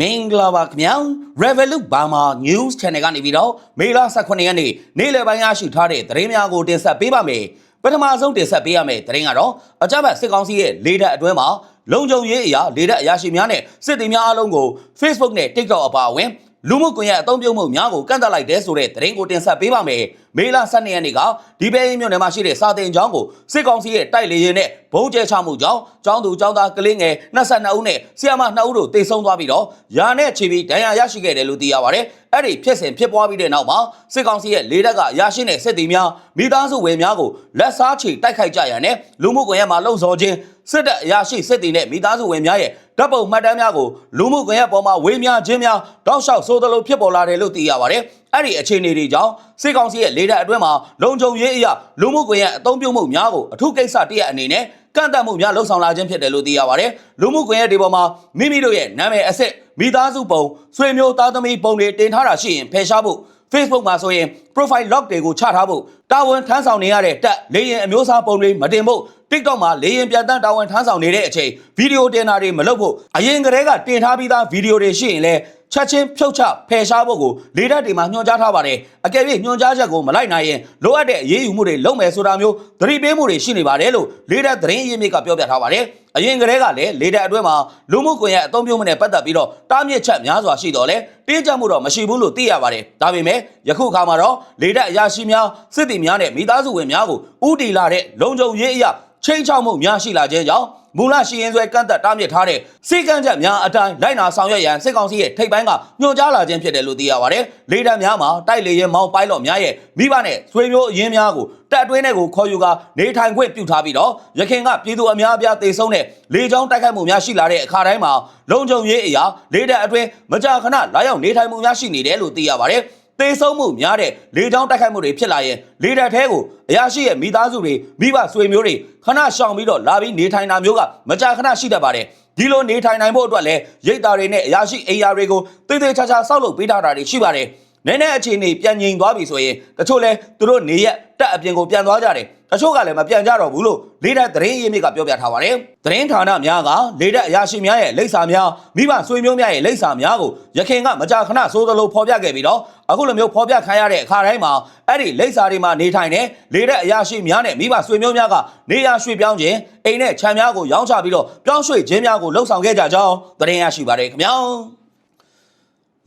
မင်္ဂလာပါခင်ဗျာ Revolut Burma News Channel ကနေပြီးတော့မေလ18ရက်နေ့နေ့လယ်ပိုင်းရရှိထားတဲ့သတင်းများကိုတင်ဆက်ပေးပါမယ်ပထမဆုံးတင်ဆက်ပေးရမယ့်သတင်းကတော့အကြမ်းဖက်စစ်ကောင်စီရဲ့လေတပ်အတွင်းမှာလုံခြုံရေးအရာလေတပ်အရာရှိများနဲ့စစ်သည်များအားလုံးကို Facebook နဲ့ TikTok အပါအဝင် လူမှုကွန်ရက်အသုံးပြုမှုများကိုကန့်သတ်လိုက်တဲ့ဆိုတဲ့သတင်းကိုတင်ဆက်ပေးပါမယ်မေလ12ရက်နေ့ကဒီပဲရင်မြို့နယ်မှာရှိတဲ့စာတင်ကျောင်းကိုစစ်ကောင်စီရဲ့တိုက်လေရင်နဲ့ဘုံကျဲချမှုကြောင့်ကျောင်းသူကျောင်းသားကလေးငယ်22ဦးနဲ့ဆီယာမ2ဦးတို့တေဆုံးသွားပြီးတော့ယာနဲ့ချီပြီးဒဏ်ရာရရှိခဲ့တယ်လို့သိရပါတယ်အဲ့ဒီဖြစ်စဉ်ဖြစ်ပွားပြီးတဲ့နောက်မှာစစ်ကောင်စီရဲ့လေတပ်ကရရှိတဲ့စစ်သည်များမိသားစုဝင်များကိုလက်စားချေတိုက်ခိုက်ကြရတဲ့လူမှုကွန်ရက်မှာလှုံ့ဆော်ခြင်းစစ်တပ်အရာရှိစစ်သည်နဲ့မိသားစုဝင်များရဲ့ ဓာတ်ပုံမှတ်တမ်းများကိုလူမှုကွန်ရက်ပေါ်မှာဝေမျှခြင်းများတောက်လျှောက်ဆိုသလိုဖြစ်ပေါ်လာတယ်လို့သိရပါတယ်အဲ့ဒီအခြေအနေတွေကြောင့်စစ်ကောင်စီရဲ့လေတပ်အတွင်းမှာလုံခြုံရေးအရာလူမှုကွန်ရက်အသုံးပြုမှုများကိုအထူးကိစ္စတရက်အနေနဲ့ကန့်သတ်မှုများလှုံ့ဆော်လာခြင်းဖြစ်တယ်လို့သိရပါတယ်လူမှုကွန်ရက်တွေပေါ်မှာမိမိတို့ရဲ့နာမည်အစစ်မိသားစုပုံဆွေမျိုးသားသမီးပုံတွေတင်ထားတာရှိရင်ဖယ်ရှားဖို့ Facebook မှာဆိုရင် profile lock တွေကိုချထားဖို့တာဝန်ထမ်းဆောင်နေရတဲ့တက်လေရင်အမျိုးအစားပုံတွေမတင်ဖို့ TikTok မှာလေရင်ပြန်တန်းတာဝန်ထမ်းဆောင်နေတဲ့အချိန်ဗီဒီယိုတင်တာတွေမလုပ်ဖို့အရင်ကတည်းကတင်ထားပြီးသားဗီဒီယိုတွေရှိရင်လည်းချက်ချင်းဖြုတ်ချဖယ်ရှားဖို့ကိုလေတပ်တွေမှာညွှန်ကြားထားပါတယ်အကယ်၍ညွှန်ကြားချက်ကိုမလိုက်နိုင်ရင်လိုအပ်တဲ့အရေးယူမှုတွေလုပ်မယ်ဆိုတာမျိုးသတိပေးမှုတွေရှိနေပါတယ်လို့လေတပ်သတင်းရင်းမြစ်ကပြောပြထားပါတယ်အရင်ကတည်းကလည်းလေတပ်အတွင်းမှာလူမှုကွန်ရက်အသုံးပြုမှုနဲ့ပတ်သက်ပြီးတော့တားမြစ်ချက်များစွာရှိတော့လဲတင်းကျပ်မှုတော့မရှိဘူးလို့သိရပါတယ်ဒါပေမဲ့ယခုအခါမှာတော့လေတပ်အရာရှိများစစ်သည်များနဲ့မိသားစုဝင်များကိုဥတီလာတဲ့လုံခြုံရေးအရာ ချိန်ချောက်မှုများရှိလာခြင်းကြောင့်မူလရှိရင်ဆွဲကန့်သက်တားမြစ်ထားတဲ့စိတ်ကန့်ချက်များအတိုင်းလိုက်နာဆောင်ရွက်ရန်စစ်ကောင်စီရဲ့ထိပ်ပိုင်းကညွှန်ကြားလာခြင်းဖြစ်တယ်လို့သိရပါတယ်။လေတပ်များမှာတိုက်လေရင်မောင်းပိုင်လော့များရဲ့မိဘနဲ့ဆွေမျိုးအရင်းများကိုတပ်အတွင်းထဲကိုခေါ်ယူကနေထိုင်ခွင့်ပြုထားပြီးတော့ရခင်ကပြည်သူအများအပြားတေဆုံးတဲ့လေကြောင်းတိုက်ခိုက်မှုများရှိလာတဲ့အခါတိုင်းမှာလုံခြုံရေးအရာလေတပ်အတွင်းမကြာခဏလာရောက်နေထိုင်မှုများရှိနေတယ်လို့သိရပါတယ်။ တေဆုံးမှုများတဲ့လေကြောင်းတိုက်ခိုက်မှုတွေဖြစ်လာရင်လေတပ်ထဲကိုအရာရှိရဲ့မိသားစုတွေမိဘဆွေမျိုးတွေခဏရှောင်ပြီးတော့လာပြီးနေထိုင်တာမျိုးကမကြာခဏရှိတတ်ပါတယ်ဒီလိုနေထိုင်နိုင်ဖို့အတွက်လည်းရိတ်သားတွေနဲ့အရာရှိအိယာတွေကိုတေးသေးချာချာဆောက်လုပ်ပေးထားတာတွေရှိပါတယ် နည်းနည်းအခြေအနေပြန်ငြိမ်သွားပြီဆိုရင်တချို့လဲသူတို့နေရက်တက်အပြင်ကိုပြန်သွားကြတယ်တချို့ကလည်းမပြန်ကြတော့ဘူးလို့လေးတပ်သတင်းရင်းမြစ်ကပြောပြထားပါတယ်သတင်းဌာနများကလေးတပ်အရာရှိများရဲ့လိပ်စာများမိဘဆွေမျိုးများရဲ့လိပ်စာများကိုရခင်ကမကြာခဏစိုးသလိုဖော်ပြခဲ့ပြီးတော့အခုလိုမျိုးဖော်ပြခံရတဲ့အခါတိုင်းမှာအဲ့ဒီလိပ်စာတွေမှာနေထိုင်တဲ့လေးတပ်အရာရှိများနဲ့မိဘဆွေမျိုးများကနေရာရွှေ့ပြောင်းခြင်းအိမ်နဲ့ခြံများကိုရောင်းချပြီးတော့ပြောင်းရွှေ့ခြင်းများကိုလှုပ်ဆောင်ခဲ့ကြကြောင်းသတင်းရရှိပါတယ်ခင်ဗျာ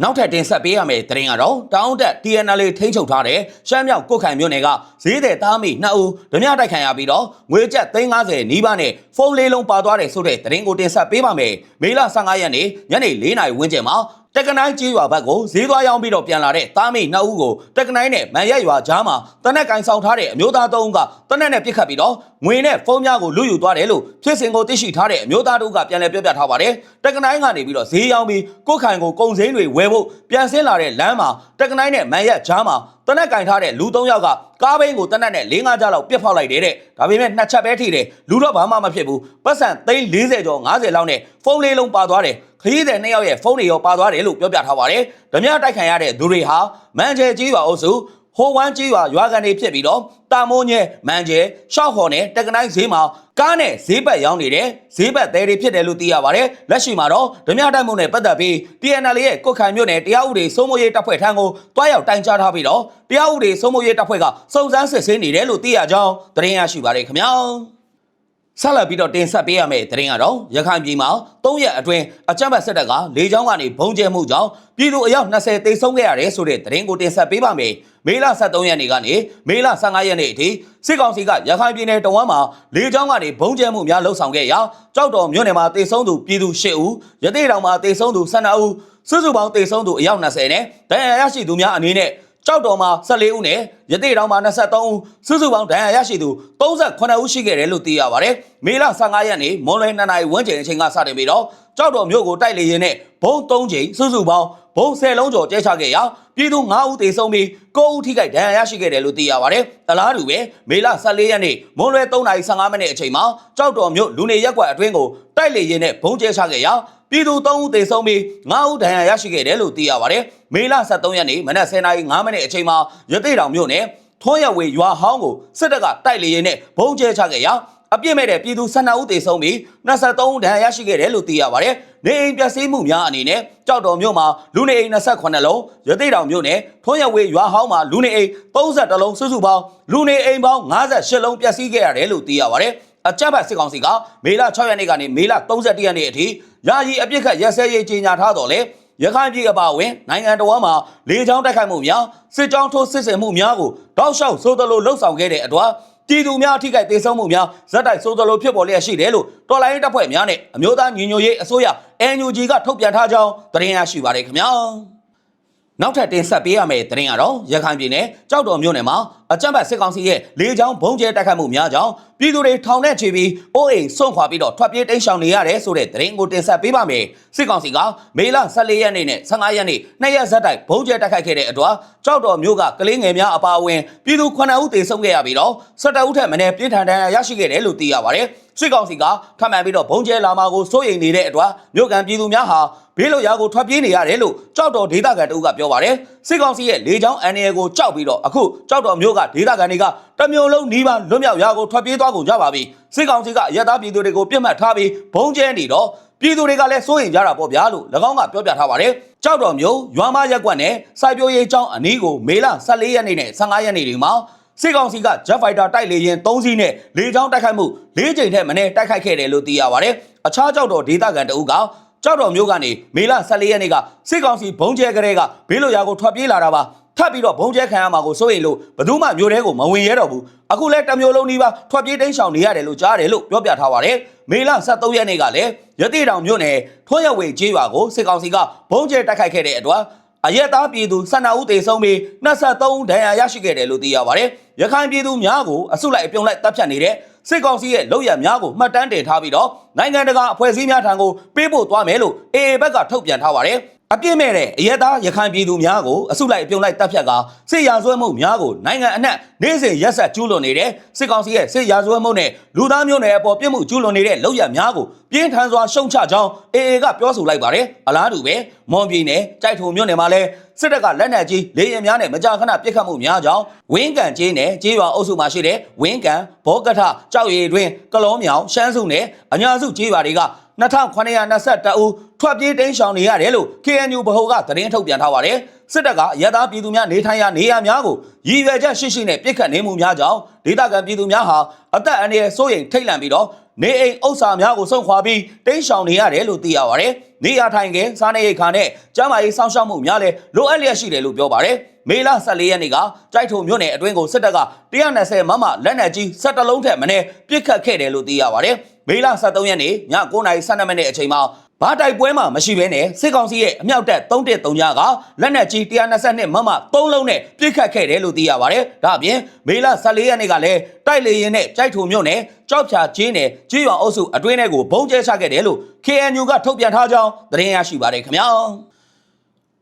နောက်ထပ်တင်ဆက်ပေးရမယ့်သတင်းကတော့တောင်းတက် TNL ထိန်းချုပ်ထားတဲ့ရှမ်းမြောက်ကုတ်ခိုင်မြို့နယ်ကဈေးတဲ့သားမိနှစ်ဦးဓမြတိုက်ခံရပြီးတော့ငွေကျပ်350နီးပါးနဲ့ဖုန်းလေးလုံးပါသွားတယ်ဆိုတဲ့သတင်းကိုတင်ဆက်ပေးပါမယ်။မေလ15ရက်နေ့ညနေ4နာရီဝန်းကျင်မှာ တက်ကနိုင်းကြီးရွာဘက်ကိုဈေးသွားရောင်းပြီးတော့ပြန်လာတဲ့သားမိနှစ်ဦးကိုတက်ကနိုင်းနဲ့မန်ရက်ရွာကြားမှာတနက်ကင်ဆောင်ထားတဲ့အမျိုးသားသုံးဦးကတနက်နဲ့ပြစ်ခတ်ပြီးတော့ငွေနဲ့ဖုန်းများကိုလူယူသွားတယ်လို့ဖြစ်စဉ်ကိုသိရှိထားတဲ့အမျိုးသားတို့ကပြန်လည်ပြောပြထားပါတယ်။တက်ကနိုင်းကနေပြီးတော့ဈေးရောင်းပြီးကိုယ်ခိုင်ကိုကုံစင်းတွေဝယ်ဖို့ပြန်ဆင်းလာတဲ့လမ်းမှာတက်ကနိုင်းနဲ့မန်ရက်ကြားမှာတနက်ကင်ထားတဲ့လူ၃ယောက်ကကားဘိန်းကိုတနက်နဲ့၄၅ကြားလောက်ပြစ်ဖောက်လိုက်တယ်တဲ့ဒါပေမဲ့နှစ်ချက်ပဲထိတယ်လူတော့ဘာမှမဖြစ်ဘူးပတ်စံသိန်း40ကျော်50လောက်နဲ့ဖုန်းလေးလုံးပါသွားတယ် ခရီးသည်နှစ်ယောက်ရဲ့ဖုန်းတွေရောပါသွားတယ်လို့ပြောပြထားပါတယ်ဓမြတိုက်ခံရတဲ့သူတွေဟာမန်ချဲကြီးရွာအုပ်စုဟိုဝမ်းကြီးရွာရွာကန်တွေဖြစ်ပြီးတော့တာမိုးညဲမန်ကျဲရှောက်ဟော်နဲ့တက်ကနိုင်ဈေးမှာကားနဲ့ဈေးပတ်ရောင်းနေတဲ့ဈေးပတ်သေးတွေဖြစ်တယ်လို့သိရပါတယ်လက်ရှိမှာတော့ဓမြတိုက်မှုနဲ့ပတ်သက်ပြီး TNL ရဲ့ကုတ်ခိုင်မြို့နယ်တရားဥပဒေစိုးမိုးရေးတပ်ဖွဲ့ထံကိုတွားရောက်တိုင်ကြားထားပြီးတော့တရားဥပဒေစိုးမိုးရေးတပ်ဖွဲ့ကစုံစမ်းစစ်ဆေးနေတယ်လို့သိရကြောင်းသတင်းရရှိပါတယ်ခင်ဗျာ ဆက်လက်ပြီးတော့တင်ဆက်ပေးရမယ့်သတင်းကတော့ရခိုင်ပြည်မှာ၃ရက်အတွင်းအကြမ်းဖက်စစ်တပ်ကလေကြောင်းကနေဘုံကျဲမှုကြောင့်ပြည်သူအယောက်20တေဆုံးခဲ့ရတယ်ဆိုတဲ့သတင်းကိုတင်ဆက်ပေးပါမယ်။မေလ23ရက်နေ့ကနေမေလ15ရက်နေ့အထိစစ်ကောင်စီကရခိုင်ပြည်နယ်တဝမ်းမှာလေကြောင်းကနေဘုံကျဲမှုများလှုပ်ဆောင်ခဲ့ရာကြောက်တော်မြို့နယ်မှာတေဆုံးသူပြည်သူ10ဦးရသေးတောင်မှာတေဆုံးသူ12ဦးစုစုပေါင်းတေဆုံးသူအယောက်20နဲ့ဒဏ်ရာရရှိသူများအနေနဲ့ ကြောက်တော်မှာ14ဦးနဲ့ရသေးတောင်မှာ23ဦးစုစုပေါင်းဒဏ်ရာရရှိသူ38ဦးရှိခဲ့တယ်လို့သိရပါတယ်။မေလ15ရက်နေ့မွန်လွယ်2နာရီဝန်းကျင်အချိန်ကစတင်ပြီးတော့ကြောက်တော်မြို့ကိုတိုက်လေရင်နဲ့ဘုံ3ချိန်စုစုပေါင်း ဘုံ10လုံးကျော်ကျဲချခဲ့ရာပြည်သူ9ဦးသေဆုံးပြီး9ဦးထိခိုက်ဒဏ်ရာရရှိခဲ့တယ်လို့သိရပါတယ်။တလားတူပဲမေလ14ရက်နေ့မွန်လွယ်3:15မိနစ်အချိန်မှာကြောက်တော်မြို့လူနေရက်ကွက်အတွင်းကိုတိုက်လေရင်နဲ့ဘုံကျဲချခဲ့ရာပြည်သူ3ဦးသေဆုံးပြီး9ဦးဒဏ်ရာရရှိခဲ့တယ်လို့သိရပါတယ်။မေလ23ရက်နေ့မနက်10:05မိနစ်အချိန်မှာရသေးတောင်မြို့နယ်ထွန်းရဝေရွာဟောင်းကိုစစ်တပ်ကတိုက်လေရင်နဲ့ဘုံကျဲချခဲ့ရာ အပြစ်မဲ့တဲ့ပြည်သူ12ဦးသေဆုံးပြီး23ဦးဒဏ်ရာရရှိခဲ့တယ်လို့သိရပါတယ်။နေအိမ်ပျက်စီးမှုများအနေနဲ့ကြောက်တော်မြို့မှာလူနေအိမ်28လုံးရသေးတောင်မြို့နယ်ထွန်းရဝေးရွာဟောင်းမှာလူနေအိမ်32လုံးစုစုပေါင်းလူနေအိမ်ပေါင်း58လုံးပျက်စီးခဲ့ရတယ်လို့သိရပါတယ်။အကြမ်းဖက်စစ်ကောင်စီကမေလ6ရက်နေ့ကနေမေလ31ရက်နေ့အထိယာယီအပြစ်ခတ်ရက်စဲရေးကြေညာထားတော်လဲရခိုင်ပြည်အပါအဝင်နိုင်ငံတော်မှာလေကြောင်းတိုက်ခိုက်မှုများစစ်ကြောင်းထိုးစစ်ဆင်မှုများကိုတောက်လျှောက်ဆိုသလိုလှုပ်ဆောင်ခဲ့တဲ့အတွက် ပြည်သူများအထိခိုက်ဒေဆုံးမှုများဇက်တိုက်ဆိုသလိုဖြစ်ပေါ်လျက်ရှိတယ်လို့တော်လိုင်းတပ်ဖွဲ့များနဲ့အမျိုးသားညီညွတ်ရေးအစိုးရ NUG ကထုတ်ပြန်ထားကြောင်းသတင်းရရှိပါရခင်ဗျာနောက်ထပ်တင်ဆက်ပေးရမယ့်သတင်းကတော့ရခိုင်ပြည်နယ်ကြောက်တော်မြို့နယ်မှာအကြမ်းဖက်စစ်ကောင်စီရဲ့လေကြောင်းဘုံကျဲတိုက်ခတ်မှုများကြောင့်ပြည်သူတွေထောင်ထဲချီပြီးအိုးအိမ်ဆွန့်ခွာပြီးတော့ထွက်ပြေးတိမ်းရှောင်နေရတယ်ဆိုတဲ့သတင်းကိုတင်ဆက်ပေးပါမယ်။စစ်ကောင်စီကမေလ14ရက်နေ့နဲ့15ရက်နေ့နှစ်ရက်ဇက်တိုက်ဘုံကျဲတိုက်ခိုက်ခဲ့တဲ့အတွက်ကြောက်တော်မြို့ကကလေးငယ်များအပါအဝင်ပြည်သူ9ဦးသေဆုံးခဲ့ရပြီးတော့17ဦးထက်မနည်းပြင်းထန်ဒဏ်ရာရရှိခဲ့တယ်လို့သိရပါတယ်။စစ်ကောင်စီကထပ်မံပြီးတော့ဘုံကျဲလာမှာကိုစိုးရိမ်နေတဲ့အတွက်မြို့ကန်ပြည်သူများဟာဘေးလွတ်ရာကိုထွက်ပြေးနေရတယ်လို့ကြောက်တော်ဒေသခံတအုပ်ကပြောပါတယ်စစ်ကောင်စီရဲ့လေကြောင်းအန်ရယ်ကိုကြောက်ပြီးတော့အခုကြောက်တော်မျိုးကဒေသခံတွေကတမျိုးလုံးနီးပါးလွတ်မြောက်ရာကိုထွက်ပြေးသွားကုန်ကြပါပြီစစ်ကောင်စီကရတာပြည်သူတွေကိုပြစ်မှတ်ထားပြီးဘုံကျဲနေတော့ပြည်သူတွေကလည်းစိုးရိမ်ကြတာပေါ့ဗျာလို့၎င်းကပြောပြထားပါတယ်ကြောက်တော်မျိုးရွာမရက်ကွက်နဲ့စိုက်ပျိုးရေးကျောင်းအနီးကိုမေလ14ရက်နေ့နဲ့15ရက်နေ့တွေမှာစစ်ကောင်စီက Jet Fighter တိုက်လေရင်3စီးနဲ့လေကြောင်းတိုက်ခိုက်မှု၄ကြိမ်ထက်မနည်းတိုက်ခိုက်ခဲ့တယ်လို့သိရပါတယ်။အခြားကြောက်တော်ဒေသခံတအုပ်ကကြောက်တော်မျိုးကနေမေလ14ရက်နေ့ကစစ်ကောင်စီဘုံကျဲကလေးကဘေးလိုရာကိုထွက်ပြေးလာတာပါ ထပ်ပြီးတော့ဘုံကျဲခံရမှာကိုစိုးရိမ်လို့ဘယ်သူမှမျိုးတဲကိုမဝင်ရဲတော့ဘူးအခုလဲတစ်မျိုးလုံးဒီပါထွက်ပြေးတိမ်းရှောင်နေရတယ်လို့ကြားတယ်လို့ပြောပြထားပါတယ်မေလ23ရက်နေ့ကလည်းရတိတောင်မြို့နယ်ထွန်းရဝေကျေးရွာကိုစစ်ကောင်စီကဘုံကျဲတိုက်ခိုက်ခဲ့တဲ့အတွက်အရက်သားပြည်သူ12ဦးသေဆုံးပြီး23ဦးဒဏ်ရာရရှိခဲ့တယ်လို့သိရပါတယ်။ရခိုင်ပြည်သူများကိုအစုလိုက်အပြုံလိုက်တပ်ဖြတ်နေတဲ့စစ်ကောင်စီရဲ့လုပ်ရများကိုမှတ်တမ်းတင်ထားပြီးတော့နိုင်ငံတကာအဖွဲ့အစည်းများထံကိုပေးပို့သွားမယ်လို့ AA ဘက်ကထုတ်ပြန်ထားပါတယ်။ အပြစ်မဲ့တဲ့အရက်သားရခိုင်ပြည်သူများကိုအစုလိုက်အပြုံလိုက်တပ်ဖြတ်ကစစ်ရာဇဝဲမှုများကိုနိုင်ငံအနှံ့နေ့စဉ်ရက်ဆက်ကျူးလွန်နေတဲ့စစ်ကောင်စီရဲ့စစ်ရာဇဝဲမှုနဲ့လူသားမျိုးနွယ်အပေါ်ပြစ်မှုကျူးလွန်နေတဲ့လုပ်ရများကိုပြင်းထန်စွာရှုံချကြောင်း AA ကပြောဆိုလိုက်ပါတယ်။အလားတူပဲမွန်ပြည်နယ်ကြိုက်ထုံမြို့နယ်မှာလည်းစစ်တပ်ကလက်နက်ကြီးလေရင်များနဲ့မကြာခဏပစ်ခတ်မှုများကြောင်းဝင်းကန်ကျေးနယ်ကျေးရွာအုပ်စုမှာရှိတဲ့ဝင်းကန်ဘောကထကြောက်ရည်တွင်ကလောမြောင်ရှမ်းစုနယ်အညာစုကျေးရွာတွေက 2922ဦးထွက်ပြေးတိမ်းရှောင်နေရတယ်လို့ KNU ဗဟိုကသတင်းထုတ်ပြန်ထားပါတယ်စစ်တပ်ကရသားပြည်သူများနေထိုင်ရာနေရာများကိုရည်ရွယ်ချက်ရှိရှိနဲ့ပြစ်ခတ်နေမှုများကြောင့်ဒေသခံပြည်သူများဟာအသက်အန္တရာယ်စိုးရိမ်ထိတ်လန့်ပြီးတော့နေအိမ်ဥစ္စာများကိုစုံခွာပြီးတိမ်းရှောင်နေရတယ်လို့သိရပါတယ်။နေရာထိုင်ခင်းစားနေရိတ်ခါနဲ့ကျန်းမာရေးစောင့်ရှောက်မှုများလည်းလိုအပ်လျက်ရှိတယ်လို့ပြောပါတယ်။မေလ14ရက်နေ့ကကြိုက်ထုံမြို့နယ်အတွင်းကိုစစ်တပ်က120မမလက်နက်ကြီး17လုံးထက်မနည်းပစ်ခတ်ခဲ့တယ်လို့သိရပါတယ်။ မေလ23ရက်နေ့ည9:12မိနစ်အချိန်မှာဘာတိုက်ပွဲမှမရှိဘဲနဲ့စစ်ကောင်စီရဲ့အမြောက်တပ်313ညကလက်နက်ကြီး122မမ3လုံးနဲ့ပြစ်ခတ်ခဲ့တယ်လို့သိရပါတယ်။ဒါအပြင်မေလ14ရက်နေ့ကလည်းတိုက်လေရင်နဲ့ကြိုက်ထုံမြို့နယ်ကြောက်ဖြာကျင်းနယ်ကြေးရွာအုပ်စုအတွင်းထဲကိုဘုံကျဲချခဲ့တယ်လို့ KNU ကထုတ်ပြန်ထားကြောင်းသတင်းရရှိပါတယ်ခင်ဗျာ။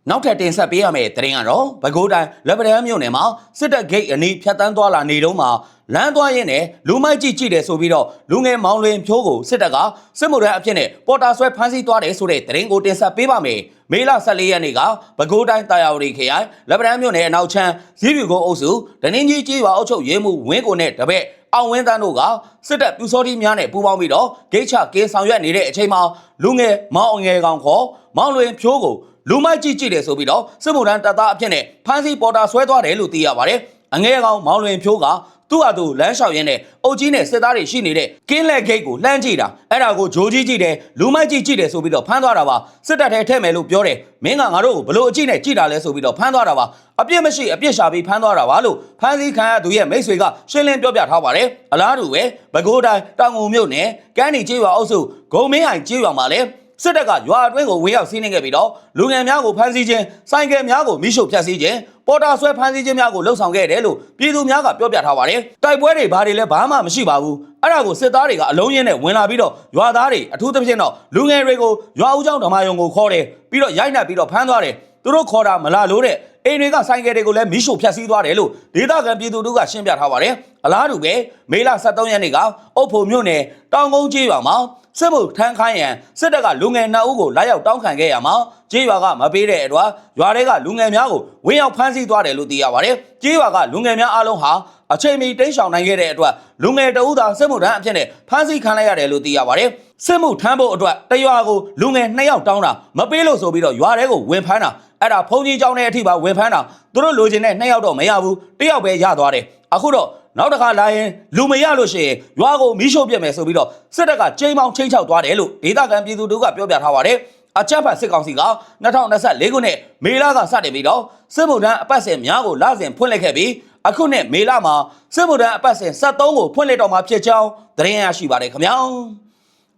နောက်ထပ်တင်ဆက်ပေးရမယ့်သတင်းကတော့ပဲခူးတိုင်းလက်ပတန်းမြို့နယ်မှာစစ်တပ်ဂိတ်အနီးဖြတ်တန်းသွားလာနေတုန်းမှာလမ်းသွားရင်းနဲ့လူမိုက်ကြည့်ကြည့်တယ်ဆိုပြီးတော့လူငယ်မောင်လွင်ဖြိုးကိုစစ်တပ်ကစစ်မှုထမ်းအဖြစ်နဲ့ပေါ်တာဆွဲဖမ်းဆီးသွားတယ်ဆိုတဲ့သတင်းကိုတင်ဆက်ပေးပါမယ်။မေလ14ရက်နေ့ကပဲခူးတိုင်းတာယာဝတီခရိုင်လက်ပတန်းမြို့နယ်အနောက်ချမ်းဇီးပြူကုန်းအုပ်စုဒနင်းကြီးကြီးရွာအုပ်ချုပ်ရေးမှုဝင်းကိုနဲ့တပည့်အောင်ဝင်းတန်းတို့ကစစ်တပ်ပြူစောတိများနဲ့ပူးပေါင်းပြီးတော့ဂိတ်ချကင်းဆောင်ရွက်နေတဲ့အချိန်မှာလူငယ်မောင်အငယ်ကောင်ခေါ်မောင်လွင်ဖြိုးကို လူမိုက်ကြည့်ကြည့်တယ်ဆိုပြီးတော့စစ်မှုထမ်းတပ်သားအဖြစ်နဲ့ဖမ်းဆီးပေါ်တာဆွဲသွားတယ်လို့သိရပါတယ်။အငယ်ကောင်မောင်လွင်ဖြိုးကသူ့ဟာသူလမ်းလျှောက်ရင်းနဲ့အုတ်ကြီးနဲ့စစ်သားတွေရှိနေတဲ့ကင်းလက်ဂိတ်ကိုလှမ်းကြည့်တာအဲ့ဒါကိုဂျိုးကြီးကြည့်တယ်လူမိုက်ကြည့်ကြည့်တယ်ဆိုပြီးတော့ဖမ်းသွားတာပါစစ်တပ်ထဲထဲမယ်လို့ပြောတယ်မင်းကငါတို့ကိုဘလို့အကြည့်နဲ့ကြည့်တာလဲဆိုပြီးတော့ဖမ်းသွားတာပါအပြစ်မရှိအပြစ်ရှာပြီးဖမ်းသွားတာပါလို့ဖမ်းဆီးခံရသူရဲ့မိတ်ဆွေကရှင်းလင်းပြောပြထားပါတယ်အလားတူပဲဘကိုးတိုင်းတောင်ငုံမြို့နယ်ကန်းနီကျေးရွာအုပ်စုဂုံမင်းဟိုင်ကျေးရွာမှာလည်း စစ်တပ်ကရွာအတွင်းကိုဝင်ရောက်စီးနှင်းခဲ့ပြီးတော့လူငယ်များကိုဖမ်းဆီးခြင်းဆိုင်ကယ်များကိုမိရှုဖျက်ဆီးခြင်းပေါ်တာဆွဲဖမ်းဆီးခြင်းများကိုလှုံ့ဆော်ခဲ့တယ်လို့ပြည်သူများကပြောပြထားပါတယ်တိုက်ပွဲတွေဘာတွေလဲဘာမှမရှိပါဘူးအဲ့ဒါကိုစစ်သားတွေကအလုံးရင်းနဲ့ဝင်လာပြီးတော့ရွာသားတွေအထူးသဖြင့်တော့လူငယ်တွေကိုရွာဦးကျောင်းဓမ္မယုံကိုခေါ်တယ်ပြီးတော့ရိုက်နှက်ပြီးတော့ဖမ်းသွားတယ်သူတို့ခေါ်တာမလာလို့တဲ့ အိမ်တွေကဆိုင်ကယ်တွေကိုလည်းမိရှုဖျက်ဆီးသွားတယ်လို့ဒေသခံပြည်သူတို့ကရှင်းပြထားပါတယ်အလားတူပဲမေလ23ရက်နေ့ကအုတ်ဖို့မြို့နယ်တောင်ကုန်းကြီးရွာမှာစစ်မှုထမ်းခိုင်းရန်စစ်တပ်ကလူငယ်2ဦးကိုလာရောက်တောင်းခံခဲ့ရမှာကြေးရွာကမပေးတဲ့အတွက်ရွာတွေကလူငယ်များကိုဝင်းရောက်ဖမ်းဆီးသွားတယ်လို့သိရပါတယ်ကြေးရွာကလူငယ်များအားလုံးဟာအချိန်မီတိတ်ဆောင်နိုင်ခဲ့တဲ့အတွက်လူငယ်တဦးသာစစ်မှုထမ်းအဖြစ်နဲ့ဖမ်းဆီးခံလိုက်ရတယ်လို့သိရပါတယ်စစ်မှုထမ်းဖို့အတွက်တရွာကိုလူငယ်2ယောက်တောင်းတာမပေးလို့ဆိုပြီးတော့ရွာထဲကိုဝင်ဖမ်းတာ အဲ့ဒါဖုန်ကြီးကြောင်းတဲ့အထိပါဝင်ဖမ်းတာသူတို့လိုချင်တဲ့နှစ်ယောက်တော့မရဘူးတယောက်ပဲရသွားတယ်အခုတော့နောက်တစ်ခါလာရင်လူမရလို့ရှိရင်ရွာကိုမီးရှို့ပြစ်မယ်ဆိုပြီးတော့စစ်တပ်ကချိန်ပေါင်းချိန်ချောက်သွားတယ်လို့ဒေသခံပြည်သူတို့ကပြောပြထားပါတယ်အကြမ်းဖက်စစ်ကောင်စီက2024ခုနှစ်မေလကစတင်ပြီးတော့စစ်ဗုဒ္ဓံအပတ်စဉ်များကိုလစဉ်ဖွင့်လှစ်ခဲ့ပြီးအခုနှစ်မေလမှာစစ်ဗုဒ္ဓံအပတ်စဉ်73ကိုဖွင့်လှစ်တော်မှာဖြစ်ကြောင်းသတင်းရရှိပါတယ်ခင်ဗျာ